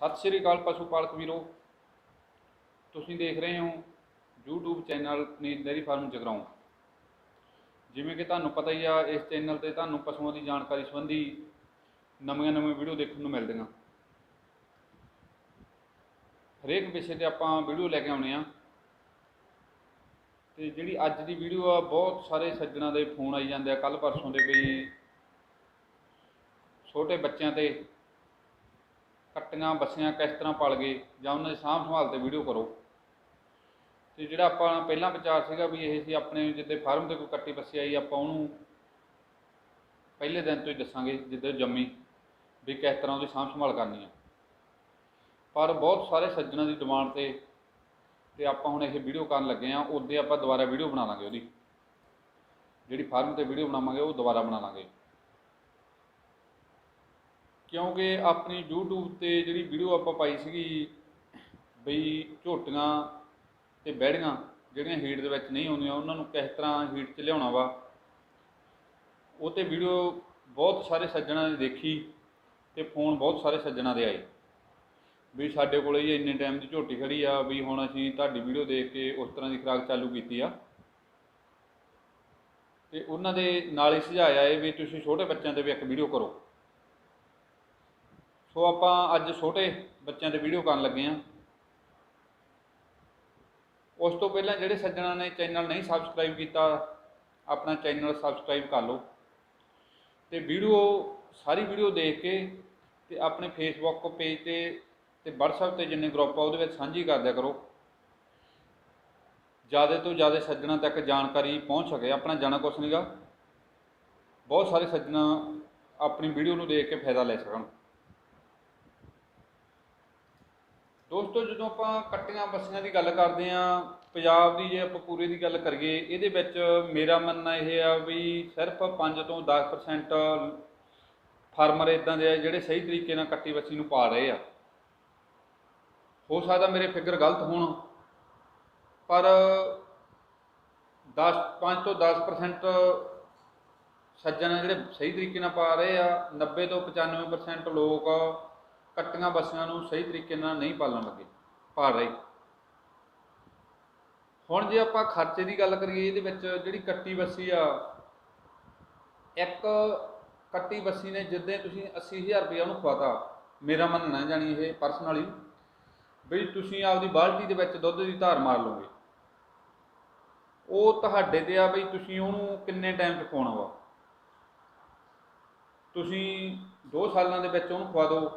ਸਤਿ ਸ਼੍ਰੀ ਅਕਾਲ ਪਸ਼ੂ ਪਾਲਕ ਵੀਰੋ। ਤੁਸੀਂ ਦੇਖ ਰਹੇ ਹੋ YouTube channel paneer dairy farm Jagraon. ਜਿਵੇਂ ਕਿ ਤੁਹਾਨੂੰ ਪਤਾ ਹੀ ਆ, ਇਸ ਚੈਨਲ ਤੇ ਤੁਹਾਨੂੰ ਪਸ਼ੂਆਂ ਦੀ ਜਾਣਕਾਰੀ ਸੰਬੰਧੀ ਨਵੀਆਂ ਨਵੀਆਂ ਵੀਡੀਓ ਦੇਖਣ ਨੂੰ ਮਿਲਦੀਆਂ। ਹਰੇਕ ਵਿਸ਼ੇ ਤੇ ਆਪਾਂ ਵੀਡੀਓ ਲੈ ਕੇ ਆਉਣੇ ਆ। ਤੇ ਜਿਹੜੀ ਅੱਜ ਦੀ ਵੀਡੀਓ ਆ, ਬਹੁਤ ਸਾਰੇ ਸੱਜਣਾ ਦੇ ਫੋਨ ਆਈ ਜਾਂਦੇ ਆ। ਕੱਲ ਪਰਸੋਂ ਦੇ ਵੀ ਛੋਟੇ ਬੱਚਿਆਂ ਤੇ ਕੱਟੀਆਂ, ਬੱਸੀਆਂ ਕਿਸ ਤਰ੍ਹਾਂ ਪਲ ਗਏ ਜਾਂ ਉਹਨਾਂ ਦੀ ਸਾਂਭ ਸੰਭਾਲ ਤੇ ਵੀਡੀਓ ਕਰੋ। ਤੇ ਜਿਹੜਾ ਆਪਾਂ ਪਹਿਲਾਂ ਵਿਚਾਰ ਸੀਗਾ ਵੀ ਇਹ ਸੀ ਆਪਣੇ ਜਿੱਦੇ ਫਾਰਮ ਤੇ ਕੋਈ ਕੱਟੀ ਬੱਸੀ ਆਈ, ਆਪਾਂ ਉਹਨੂੰ ਪਹਿਲੇ ਦਿਨ ਤੋਂ ਹੀ ਦੱਸਾਂਗੇ ਜਿੱਦਾਂ ਜੰਮੀ ਵੀ ਕਿਸ ਤਰ੍ਹਾਂ ਉਹਦੀ ਸਾਂਭ ਸੰਭਾਲ ਕਰਨੀ ਆ। ਪਰ ਬਹੁਤ ਸਾਰੇ ਸੱਜਣਾਂ ਦੀ ਡਿਮਾਂਡ ਤੇ ਤੇ ਆਪਾਂ ਹੁਣ ਇਹ ਵੀਡੀਓ ਕਰਨ ਲੱਗੇ ਆ ਉਹਦੇ ਆਪਾਂ ਦੁਬਾਰਾ ਵੀਡੀਓ ਬਣਾ ਲਾਂਗੇ ਉਹਦੀ। ਜਿਹੜੀ ਫਾਰਮ ਤੇ ਵੀਡੀਓ ਬਣਾਵਾਂਗੇ, ਉਹ ਦੁਬਾਰਾ ਬਣਾ ਲਾਂਗੇ। ਕਿਉਂਕਿ ਆਪਣੀ YouTube ਤੇ ਜਿਹੜੀ ਵੀਡੀਓ ਆਪਾਂ ਪਾਈ ਸੀਗੀ ਬਈ ਝੋਟੀਆਂ ਤੇ ਬੈੜੀਆਂ ਜਿਹੜੀਆਂ ਹੀਟ ਦੇ ਵਿੱਚ ਨਹੀਂ ਆਉਂਦੀਆਂ, ਉਹਨਾਂ ਨੂੰ ਕਿਸ ਤਰ੍ਹਾਂ ਹੀਟ 'ਚ ਲਿਆਉਣਾ ਵਾ, ਉਹ ਤੇ ਵੀਡੀਓ ਬਹੁਤ ਸਾਰੇ ਸੱਜਣਾ ਨੇ ਦੇਖੀ ਤੇ ਫੋਨ ਬਹੁਤ ਸਾਰੇ ਸੱਜਣਾ ਦੇ ਆਏ ਵੀ ਸਾਡੇ ਕੋਲੇ ਜੀ ਇੰਨੇ ਟਾਈਮ ਦੀ ਝੋਟੀ ਖੜੀ ਆ ਵੀ ਹੁਣ ਅਸੀਂ ਤੁਹਾਡੀ ਵੀਡੀਓ ਦੇਖ ਕੇ ਉਸ ਤਰ੍ਹਾਂ ਦੀ ਖੁਰਾਕ ਚਾਲੂ ਕੀਤੀ ਆ। ਤੇ ਉਹਨਾਂ ਦੇ ਨਾਲ ਹੀ ਸੁਝਾਇਆ ਇਹ ਵੀ ਤੁਸੀਂ ਛੋਟੇ ਬੱਚਿਆਂ ਤੇ ਵੀ ਇੱਕ ਵੀਡੀਓ ਕਰੋ। ਸੋ ਆਪਾਂ ਅੱਜ ਛੋਟੇ ਬੱਚਿਆਂ ਤੇ ਵੀਡੀਓ ਕਰਨ ਲੱਗੇ ਆ ਉਸ ਤੋਂ ਪਹਿਲਾਂ ਜਿਹੜੇ ਸੱਜਣਾ ਨੇ ਚੈਨਲ ਨਹੀਂ ਸਬਸਕ੍ਰਾਈਬ ਕੀਤਾ, ਆਪਣਾ ਚੈਨਲ ਸਬਸਕ੍ਰਾਈਬ ਕਰ ਲਓ। ਤੇ ਵੀਡੀਓ ਸਾਰੀ ਵੀਡੀਓ ਦੇਖ ਕੇ ਤੇ ਆਪਣੇ ਫੇਸਬੁੱਕ ਪੇਜ ਤੇ ਤੇ WhatsApp ਤੇ ਜਿੰਨੇ ਗਰੁੱਪ ਆ ਉਹਦੇ ਵਿੱਚ ਸਾਂਝੀ ਕਰ ਦਿਆ ਕਰੋ। ਜ਼ਿਆਦਾ ਤੋਂ ਜ਼ਿਆਦਾ ਸੱਜਣਾ ਤੱਕ ਜਾਣਕਾਰੀ ਪਹੁੰਚ ਸਕੇ, ਆਪਣਾ ਜਾਣਾ ਕੁਛ ਨਹੀਂਗਾ ਬਹੁਤ ਸਾਰੇ ਸੱਜਣਾ ਆਪਣੀ ਵੀਡੀਓ ਨੂੰ ਦੇਖ ਕੇ ਫਾਇਦਾ ਲੈ ਸਕਣ। ਦੋਸਤੋ, ਜਦੋਂ ਆਪਾਂ ਕੱਟੀਆਂ ਬੱਸੀਆਂ ਦੀ ਗੱਲ ਕਰਦੇ ਆ ਪੰਜਾਬ ਦੀ ਜੇ ਆਪਾਂ ਪੂਰੇ ਦੀ ਗੱਲ ਕਰੀਏ, ਇਹਦੇ ਵਿੱਚ ਮੇਰਾ ਮੰਨਣਾ ਇਹ ਆ ਵੀ ਸਿਰਫ 5 ਤੋਂ 10% ਫਾਰਮਰ ਇਦਾਂ ਦੇ ਆ ਜਿਹੜੇ ਸਹੀ ਤਰੀਕੇ ਨਾਲ ਕੱਟੀ ਬੱਸੀ ਨੂੰ ਪਾ ਰਹੇ ਆ। ਹੋ ਸਕਦਾ ਮੇਰੇ ਫਿਕਰ ਗਲਤ ਹੋਣ, ਪਰ 10 5 ਤੋਂ 10% ਸੱਜਣ ਜਿਹੜੇ ਸਹੀ ਤਰੀਕੇ ਨਾਲ ਪਾ ਰਹੇ ਆ 90 ਤੋਂ 95% ਲੋਕ ਕੱਟੀਆਂ ਬੱਸੀਆਂ ਨੂੰ ਸਹੀ ਤਰੀਕੇ ਨਾਲ ਨਹੀਂ ਪਾਲਣ ਲੱਗੇ, ਪਾਲ ਰਹੇ। ਹੁਣ ਜੇ ਆਪਾਂ ਖਰਚੇ ਦੀ ਗੱਲ ਕਰੀਏ, ਇਹਦੇ ਵਿੱਚ ਜਿਹੜੀ ਕੱਟੀ ਬੱਸੀ ਆ, ਇੱਕ ਕੱਟੀ ਬੱਸੀ ਨੇ ਜਿੱਦੇ ਤੁਸੀਂ 80000 ਰੁਪਏ ਉਹਨੂੰ ਖਵਾਤਾ, ਮੇਰਾ ਮੰਨਣਾ ਜਾਣੀ ਇਹ ਪਰਸਨਲੀ ਵੀ ਤੁਸੀਂ ਆਪਦੀ ਬਾਲਟੀ ਦੇ ਵਿੱਚ ਦੁੱਧ ਦੀ ਧਾਰ ਮਾਰ ਲਓਗੇ। ਉਹ ਤੁਹਾਡੇ ਤੇ ਆ ਬਈ ਤੁਸੀਂ ਉਹਨੂੰ ਕਿੰਨੇ ਟਾਈਮ ਚ ਖਵਾਉਣਾ ਵਾ। ਤੁਸੀਂ 2 ਸਾਲਾਂ ਦੇ ਵਿੱਚ ਉਹਨੂੰ ਖਵਾ ਦਿਓ।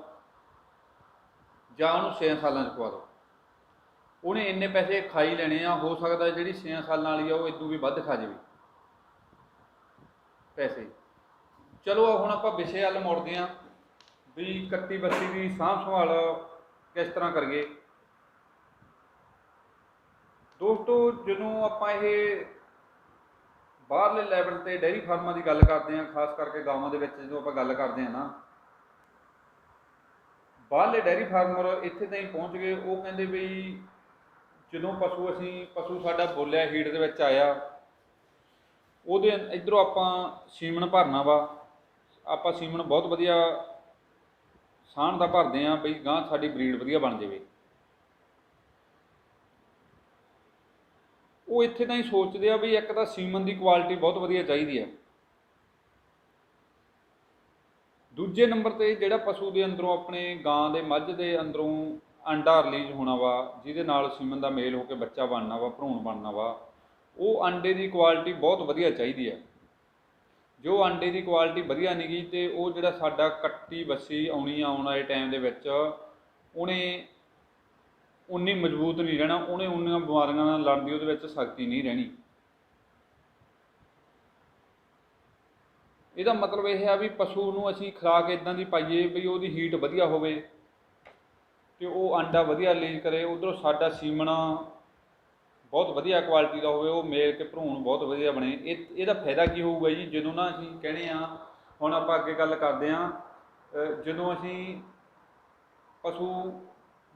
ਜਾਂ ਉਹਨੂੰ 6 ਸਾਲਾਂ ਚ ਪਵਾ ਦਿਓ ਉਹਨੇ ਇੰਨੇ ਪੈਸੇ ਖਾਈ ਲੈਣੇ ਆ, ਹੋ ਸਕਦਾ ਜਿਹੜੀ 6 ਸਾਲਾਂ ਵਾਲੀ ਆ, ਉਹ ਇਦੋਂ ਵੀ ਵੱਧ ਖਾ ਜਾਵੇ। ਪੈਸੇ। ਚਲੋ ਹੁਣ ਆਪਾਂ ਵਿਸ਼ੇ ਵੱਲ ਮੁੜਦੇ ਆ ਵੀ ਕੱਟੀ ਬੱਤੀ ਦੀ ਸਾਂਭ ਸੰਭਾਲ ਕਿਸ ਤਰ੍ਹਾਂ ਕਰੀਏ। ਦੋਸਤੋ, ਜਦੋਂ ਆਪਾਂ ਇਹ ਬਾਹਰਲੇ ਲੈਵਲ ਤੇ ਡੇਅਰੀ ਫਾਰਮਾਂ ਦੀ ਗੱਲ ਕਰਦੇ ਆ ਖਾਸ ਕਰਕੇ ਗਾਵਾਂ ਦੇ ਵਿੱਚ ਜਦੋਂ ਆਪਾਂ ਗੱਲ ਕਰਦੇ ਆ ਨਾ ਬਾਹਰਲੇ ਡੇਅਰੀ ਫਾਰਮਰ ਇੱਥੇ ਤਾਈਂ ਪਹੁੰਚ ਗਏ, ਉਹ ਕਹਿੰਦੇ ਵੀ ਜਦੋਂ ਪਸ਼ੂ ਅਸੀਂ, ਪਸ਼ੂ ਸਾਡਾ ਬੋਲਿਆ, ਹੀਟ ਦੇ ਵਿੱਚ ਆਇਆ, ਉਹਦੇ ਇਧਰੋਂ ਆਪਾਂ ਸੀਮਨ ਭਰਨਾ ਵਾ, ਆਪਾਂ ਸੀਮਨ ਬਹੁਤ ਵਧੀਆ ਸਾਣ ਦਾ ਭਰਦੇ ਆ ਬਈ ਗਾਂ ਸਾਡੀ ਬਰੀਡ ਵਧੀਆ ਬਣ ਜਾਵੇ। ਉਹ ਇੱਥੇ ਤਾਂ ਹੀ ਸੋਚਦੇ ਆ ਵੀ ਇੱਕ ਤਾਂ ਸੀਮਨ ਦੀ ਕੁਆਲਿਟੀ ਬਹੁਤ ਵਧੀਆ ਚਾਹੀਦੀ ਆ। ਦੂਜੇ ਨੰਬਰ ਤੇ ਜਿਹੜਾ ਪਸ਼ੂ ਦੇ ਅੰਦਰੋਂ ਆਪਣੇ ਗਾਂ ਦੇ ਮੱਝ ਦੇ ਅੰਦਰੋਂ ਅੰਡਾ ਰਿਲੀਜ਼ ਹੋਣਾ ਵਾ, ਜਿਹਦੇ ਨਾਲ ਸੀਮਨ ਦਾ ਮੇਲ ਹੋ ਕੇ ਬੱਚਾ ਬਣਨਾ ਵਾ, ਭਰੂਣ ਬਣਨਾ ਵਾ, ਉਹ ਅੰਡੇ ਦੀ ਕੁਆਲਿਟੀ ਬਹੁਤ ਵਧੀਆ ਚਾਹੀਦੀ ਆ। ਜੋ ਅੰਡੇ ਦੀ ਕੁਆਲਿਟੀ ਵਧੀਆ ਨਹੀਂ ਗਈ ਤੇ ਉਹ ਜਿਹੜਾ ਸਾਡਾ ਕੱਟੀ ਬੱਸੀ ਆਉਣੀ ਆਉਣ ਵਾਲੇ ਟਾਈਮ ਦੇ ਵਿੱਚ, ਉਹਨੇ ਉਨੀ ਮਜ਼ਬੂਤ ਨਹੀਂ ਰਹਿਣਾ, ਉਹਨੇ ਉਨੀਆਂ ਬਿਮਾਰੀਆਂ ਨਾਲ ਲੜਨ ਦੀ ਉਹਦੇ ਵਿੱਚ ਸ਼ਕਤੀ ਨਹੀਂ ਰਹਿਣੀ। ਇਹਦਾ ਮਤਲਬ ਇਹ ਆ ਵੀ ਪਸ਼ੂ ਨੂੰ ਅਸੀਂ ਖੁਰਾਕ ਇਦਾਂ ਦੀ ਪਾਈਏ ਵੀ ਉਹਦੀ ਹੀਟ ਵਧੀਆ ਹੋਵੇ ਤੇ ਉਹ ਆਂਡਾ ਵਧੀਆ ਰਿਲੀਜ਼ ਕਰੇ, ਉਧਰੋਂ ਸਾਡਾ ਸੀਮਣਾ ਬਹੁਤ ਵਧੀਆ ਕੁਆਲਿਟੀ ਦਾ ਹੋਵੇ, ਉਹ ਮੇਲ ਕੇ ਭਰੂਣ ਬਹੁਤ ਵਧੀਆ ਬਣੇ। ਇਹ, ਇਹਦਾ ਫਾਇਦਾ ਕੀ ਹੋਊਗਾ ਜੀ? ਜਦੋਂ ਨਾ ਅਸੀਂ ਕਹਿੰਦੇ ਆ ਹੁਣ ਆਪਾਂ ਅੱਗੇ ਗੱਲ ਕਰਦੇ ਆ ਜਦੋਂ ਅਸੀਂ ਪਸ਼ੂ,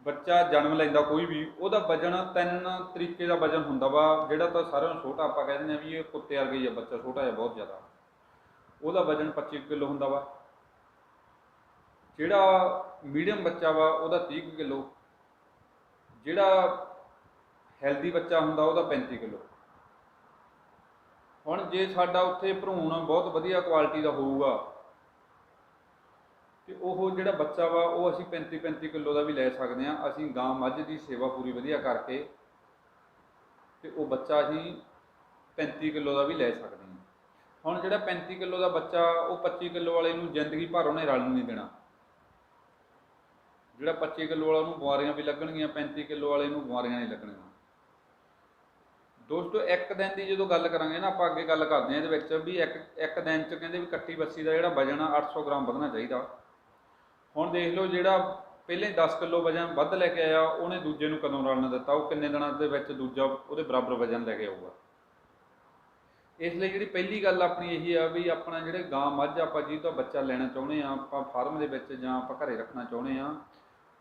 ਬੱਚਾ ਜਨਮ ਲੈਂਦਾ ਕੋਈ ਵੀ, ਉਹਦਾ ਵਜਨ ਤਿੰਨ ਤਰੀਕੇ ਦਾ ਵਜਨ ਹੁੰਦਾ ਵਾ, ਜਿਹੜਾ ਤਾਂ ਸਾਰਿਆਂ ਨੂੰ ਛੋਟਾ ਆਪਾਂ ਕਹਿੰਦੇ ਆ ਵੀ ਇਹ ਕੁੱਤੇ ਵਰਗਾ ਹੀ ਆ, ਬੱਚਾ ਛੋਟਾ ਜਿਹਾ ਬਹੁਤ ਜ਼ਿਆਦਾ। ਉਹਦਾ ਵਜਨ 25 ਕਿਲੋ ਹੁੰਦਾ ਵਾ। ਜਿਹੜਾ ਮੀਡੀਅਮ ਬੱਚਾ ਵਾ, ਉਹਦਾ 30 ਕਿਲੋ। ਜਿਹੜਾ ਹੈਲਦੀ ਬੱਚਾ ਹੁੰਦਾ, ਉਹਦਾ 35 ਕਿਲੋ। ਹੁਣ ਜੇ ਸਾਡਾ ਉੱਥੇ ਭਰੂਣ ਬਹੁਤ ਵਧੀਆ ਕੁਆਲਿਟੀ ਦਾ ਹੋਊਗਾ, ਤੇ ਉਹ ਜਿਹੜਾ ਬੱਚਾ ਵਾ, ਉਹ ਅਸੀਂ 35 35 ਕਿਲੋ ਦਾ ਵੀ ਲੈ ਸਕਦੇ ਹਾਂ। ਅਸੀਂ ਗਾਂ ਮੱਝ ਦੀ ਸੇਵਾ ਪੂਰੀ ਵਧੀਆ ਕਰਕੇ ਤੇ ਉਹ ਬੱਚਾ ਅਸੀਂ 35 ਕਿਲੋ ਦਾ ਵੀ ਲੈ ਸਕਦੇ ਹਾਂ। ਹੁਣ ਜਿਹੜਾ 35 ਕਿਲੋ ਦਾ ਬੱਚਾ, ਉਹ 25 ਕਿਲੋ ਵਾਲੇ ਨੂੰ ਜ਼ਿੰਦਗੀ ਭਰ ਉਹਨੇ ਰਲ ਨਹੀਂ ਦੇਣਾ। ਜਿਹੜਾ 25 ਕਿਲੋ ਵਾਲਾ ਉਹਨੂੰ ਬਿਮਾਰੀਆਂ ਵੀ ਲੱਗਣਗੀਆਂ 35 ਕਿਲੋ ਵਾਲੇ ਨੂੰ ਬਿਮਾਰੀਆਂ ਨਹੀਂ ਲੱਗਣਗੀਆਂ ਦੋਸਤੋ, ਇੱਕ ਦਿਨ ਦੀ ਜਦੋਂ ਗੱਲ ਕਰਾਂਗੇ ਨਾ, ਆਪਾਂ ਅੱਗੇ ਗੱਲ ਕਰਦੇ ਹਾਂ ਇਹਦੇ ਵਿੱਚ ਵੀ ਇੱਕ ਇੱਕ ਦਿਨ ਚ ਕਹਿੰਦੇ ਵੀ ਕੱਟੀ ਬੱਸੀ ਦਾ ਜਿਹੜਾ ਵਜਨ ਆ 800 ਗ੍ਰਾਮ ਵਧਣਾ ਚਾਹੀਦਾ। ਹੁਣ ਦੇਖ ਲਓ ਜਿਹੜਾ ਪਹਿਲੇ 10 ਕਿਲੋ ਵਜਨ ਵੱਧ ਲੈ ਕੇ ਆਇਆ, ਉਹਨੇ ਦੂਜੇ ਨੂੰ ਕਦੋਂ ਰਲਣ ਦਿੱਤਾ? ਉਹ ਕਿੰਨੇ ਦਿਨਾਂ ਦੇ ਵਿੱਚ ਦੂਜਾ ਉਹਦੇ ਬਰਾਬਰ ਵਜਨ ਲੈ ਕੇ ਆਊਗਾ? ਇਸ ਲਈ ਜਿਹੜੀ ਪਹਿਲੀ ਗੱਲ ਆਪਣੀ ਇਹੀ ਆ ਵੀ ਆਪਣਾ ਜਿਹੜੇ ਗਾਂ ਮੱਝ ਆਪਾਂ ਜੀ ਤੋਂ ਬੱਚਾ ਲੈਣਾ ਚਾਹੁੰਦੇ ਆ ਆਪਾਂ ਫਾਰਮ ਦੇ ਵਿੱਚ ਜਾਂ ਆਪਾਂ ਘਰੇ ਰੱਖਣਾ ਚਾਹੁੰਦੇ ਆ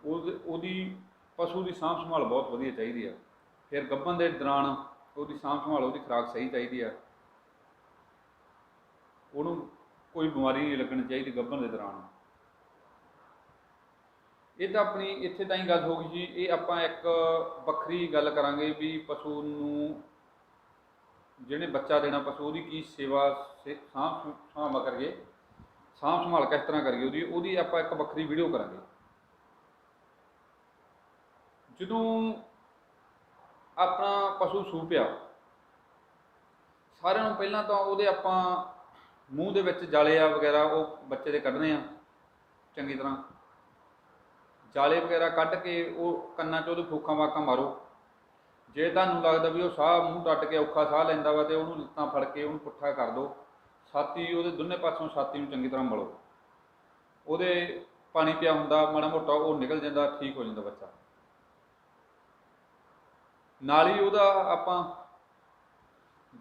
ਉਹਦੀ ਪਸ਼ੂ ਦੀ ਸਾਂਭ ਸੰਭਾਲ ਬਹੁਤ ਵਧੀਆ ਚਾਹੀਦੀ ਆ। ਫਿਰ ਗੱਭਣ ਦੇ ਦੌਰਾਨ ਉਹਦੀ ਸਾਂਭ ਸੰਭਾਲ, ਉਹਦੀ ਖੁਰਾਕ ਸਹੀ ਚਾਹੀਦੀ ਆ। ਉਹਨੂੰ ਕੋਈ ਬਿਮਾਰੀ ਨਹੀਂ ਲੱਗਣੀ ਚਾਹੀਦੀ ਗੱਭਣ ਦੇ ਦੌਰਾਨ। ਇਹ ਤਾਂ ਆਪਣੀ ਇੱਥੇ ਤਾਂ ਹੀ ਗੱਲ ਹੋ ਗਈ ਜੀ, ਇਹ ਆਪਾਂ ਇੱਕ ਵੱਖਰੀ ਗੱਲ ਕਰਾਂਗੇ ਵੀ ਪਸ਼ੂ ਨੂੰ ਜਿਹਨੇ ਬੱਚਾ ਦੇਣਾ ਪਸ਼ੂ, ਉਹਦੀ ਕੀ ਸੇਵਾ ਸੇ- ਸਾਂਭ ਸਾਂਭ ਕਰੀਏ, ਸਾਂਭ ਸੰਭਾਲ ਕਿਸ ਤਰ੍ਹਾਂ ਕਰੀਏ, ਉਹਦੀ ਉਹਦੀ ਆਪਾਂ ਇੱਕ ਵੱਖਰੀ ਵੀਡੀਓ ਕਰਾਂਗੇ। ਜਦੋਂ ਆਪਣਾ ਪਸ਼ੂ ਸੂਪਿਆ ਸਾਰਿਆਂ ਨੂੰ ਪਹਿਲਾਂ ਤਾਂ ਉਹਦੇ ਆਪਾਂ ਮੂੰਹ ਦੇ ਵਿੱਚ ਜਾਲੇ ਆ ਵਗੈਰਾ ਉਹ ਬੱਚੇ ਦੇ ਕੱਢਣੇ ਆ, ਚੰਗੀ ਤਰ੍ਹਾਂ। ਜਾਲੇ ਵਗੈਰਾ ਕੱਢ ਕੇ ਉਹ ਕੰਨਾਂ 'ਚ ਉਹਦੇ ਫੂਕਾਂ ਵਾਕਾਂ ਮਾਰੋ। ਜੇ ਤੁਹਾਨੂੰ ਲੱਗਦਾ ਵੀ ਉਹ ਸਾਹ ਮੂੰਹ ਟੱਟ ਕੇ ਔਖਾ ਸਾਹ ਲੈਂਦਾ ਵਾ ਤੇ ਉਹਨੂੰ ਲੱਤਾਂ ਫੜ ਕੇ ਉਹਨੂੰ ਪੁੱਠਾ ਕਰ ਦਿਓ ਛਾਤੀ ਉਹਦੇ ਦੋਨੇ ਪਾਸੋਂ ਛਾਤੀ ਨੂੰ ਚੰਗੀ ਤਰ੍ਹਾਂ ਮਲੋ। ਉਹਦੇ ਪਾਣੀ ਪਿਆ ਹੁੰਦਾ, ਮਾੜਾ ਮੋਟਾ ਉਹ ਨਿਕਲ ਜਾਂਦਾ, ਠੀਕ ਹੋ ਜਾਂਦਾ ਬੱਚਾ। ਨਾਲ ਹੀ ਉਹਦਾ ਆਪਾਂ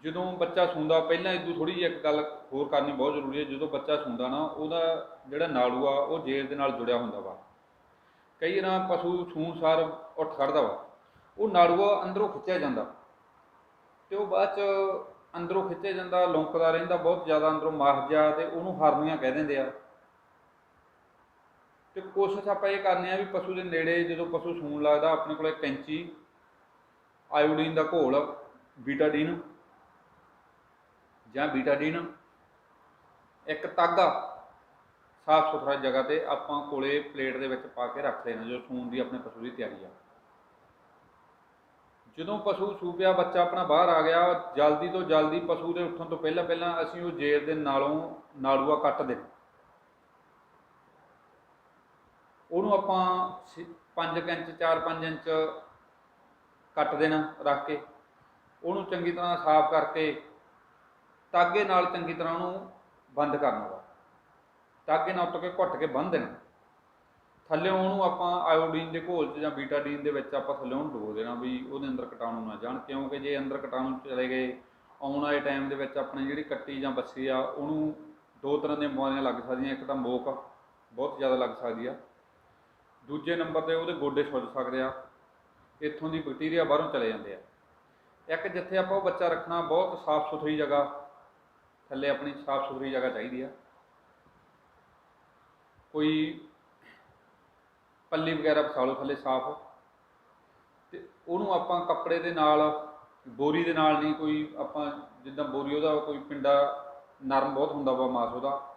ਜਦੋਂ ਬੱਚਾ ਸੌਂਦਾ, ਪਹਿਲਾਂ ਇਦੋਂ ਥੋੜੀ ਜਿਹੀ ਇੱਕ ਗੱਲ ਹੋਰ ਕਰਨੀ ਬਹੁਤ ਜ਼ਰੂਰੀ ਹੈ, ਜਦੋਂ ਬੱਚਾ ਸੂੰਦਾ ਨਾ, ਉਹਦਾ ਜਿਹੜਾ ਨਾੜੂ ਆ, ਉਹ ਜੇਲ ਦੇ ਨਾਲ ਜੁੜਿਆ ਹੁੰਦਾ ਵਾ। ਕਈ ਵਾਰ ਪਸ਼ੂ ਸੂਣ ਸਾਰ ਉੱਠ ਖੜਦਾ ਵਾ। ਉਹ ਨਾੜੂਆ ਅੰਦਰੋਂ ਖਿੱਚਿਆ ਜਾਂਦਾ। ਤੇ ਉਹ ਬਾਅਦ ਚ ਅੰਦਰੋਂ ਖਿੱਚਿਆ ਜਾਂਦਾ, ਲੌਂਕਦਾ ਰਹਿੰਦਾ, ਬਹੁਤ ਜ਼ਿਆਦਾ ਅੰਦਰੋਂ ਮਾਰ ਜਾ ਤੇ ਉਹਨੂੰ ਹਰਨੀਆਂ ਕਹਿ ਦਿੰਦੇ ਆ। ਤੇ ਕੋਸ਼ਿਸ਼ ਆਪਾਂ ਇਹ ਕਰਨੀ ਆ ਵੀ ਪਸ਼ੂ ਦੇ ਨੇੜੇ ਜਦੋਂ ਪਸ਼ੂ ਸੂਣ ਲੱਗਦਾ, ਆਪਣੇ ਕੋਲ ਕੈਂਚੀ, ਆਇਓਡੀਨ ਦਾ ਘੋਲ, ਬੀਟਾਡੀਨ ਜਾਂ ਬੀਟਾਡੀਨ, ਇੱਕ ਤਾਗਾ ਸਾਫ਼ ਸੁਥਰਾ ਜਗ੍ਹਾ ਤੇ ਆਪਾਂ ਕੋਲੇ ਪਲੇਟ ਦੇ ਵਿੱਚ ਪਾ ਕੇ ਰੱਖ ਲੈਣਾ ਜੋ ਸੂਣ ਦੀ ਆਪਣੇ ਪਸ਼ੂ ਦੀ ਤਿਆਰੀ ਆ। ਜਦੋਂ ਪਸ਼ੂ ਸੂਪਿਆ ਬੱਚਾ ਆਪਣਾ ਬਾਹਰ ਆ ਗਿਆ, ਜਲਦੀ ਤੋਂ ਜਲਦੀ ਪਸ਼ੂ ਦੇ ਉੱਠਣ ਤੋਂ ਪਹਿਲਾਂ ਪਹਿਲਾਂ ਅਸੀਂ ਉਹ ਜੇਰ ਦੇ ਨਾਲੋਂ ਨਾਲੂਆ ਕੱਟ ਦੇ ਉਹਨੂੰ ਆਪਾਂ 5 ਇੰਚ 4-5 ਇੰਚ ਕੱਟ ਦੇਣਾ ਰੱਖ ਕੇ। ਉਹਨੂੰ ਚੰਗੀ ਤਰ੍ਹਾਂ ਸਾਫ਼ ਕਰਕੇ ਤਾਗੇ ਨਾਲ ਚੰਗੀ ਤਰ੍ਹਾਂ ਉਹਨੂੰ ਬੰਦ ਕਰਨਾ ਵਾ। ਤਾਗੇ ਨਾਲ ਉੱਟ ਕੇ ਘੁੱਟ ਕੇ ਬੰਨ੍ਹ ਦੇਣਾ। ਥੱਲੇ ਉਹਨੂੰ ਆਪਾਂ ਆਇਓਡੀਨ ਦੇ ਘੋਲ 'ਚ ਜਾਂ ਬੀਟਾਡੀਨ ਦੇ ਵਿੱਚ ਆਪਾਂ ਥੱਲੇ ਉਹਨੂੰ ਡੁਬੋ ਦੇਣਾ ਵੀ ਉਹਦੇ ਅੰਦਰ ਕੀਟਾਣੂ ਨਾ ਜਾਣ, ਕਿਉਂਕਿ ਜੇ ਅੰਦਰ ਕੀਟਾਣੂ ਚਲੇ ਗਏ, ਆਉਣ ਵਾਲੇ ਟਾਈਮ ਦੇ ਵਿੱਚ ਆਪਣੀ ਜਿਹੜੀ ਕੱਟੀ ਜਾਂ ਬੱਸੀ ਆ, ਉਹਨੂੰ ਦੋ ਤਰ੍ਹਾਂ ਦੀਆਂ ਬਿਮਾਰੀਆਂ ਲੱਗ ਸਕਦੀਆਂ, ਇੱਕ ਤਾਂ ਮੋਕ ਬਹੁਤ ਜ਼ਿਆਦਾ ਲੱਗ ਸਕਦੀ ਆ। ਦੂਜੇ ਨੰਬਰ ਤੇ ਉਹਦੇ ਗੋਡੇ ਸੁੱਜ ਸਕਦੇ ਆ, ਇੱਥੋਂ ਦੀ ਬੈਕਟੀਰੀਆ ਬਾਹਰੋਂ ਚਲੇ ਜਾਂਦੇ ਆ। ਇੱਕ ਜਿੱਥੇ ਆਪਾਂ ਉਹ ਬੱਚਾ ਰੱਖਣਾ, ਬਹੁਤ ਸਾਫ਼ ਸੁਥਰੀ ਜਗ੍ਹਾ, ਥੱਲੇ ਆਪਣੀ ਸਾਫ਼ ਸੁਥਰੀ ਜਗ੍ਹਾ ਚਾਹੀਦੀ ਆ। ਕੋਈ ਪੱਲੀ ਵਗੈਰਾ ਵਿਛਾ ਲਓ ਥੱਲੇ ਸਾਫ਼। ਤੇ ਉਹਨੂੰ ਆਪਾਂ ਕੱਪੜੇ ਦੇ ਨਾਲ, ਬੋਰੀ ਦੇ ਨਾਲ ਨਹੀਂ ਕੋਈ ਆਪਾਂ ਜਿੱਦਾਂ ਬੋਰੀ ਉਹਦਾ ਕੋਈ ਪਿੰਡਾ ਨਰਮ ਬਹੁਤ ਹੁੰਦਾ ਵਾ ਮਾਸ ਉਹਦਾ,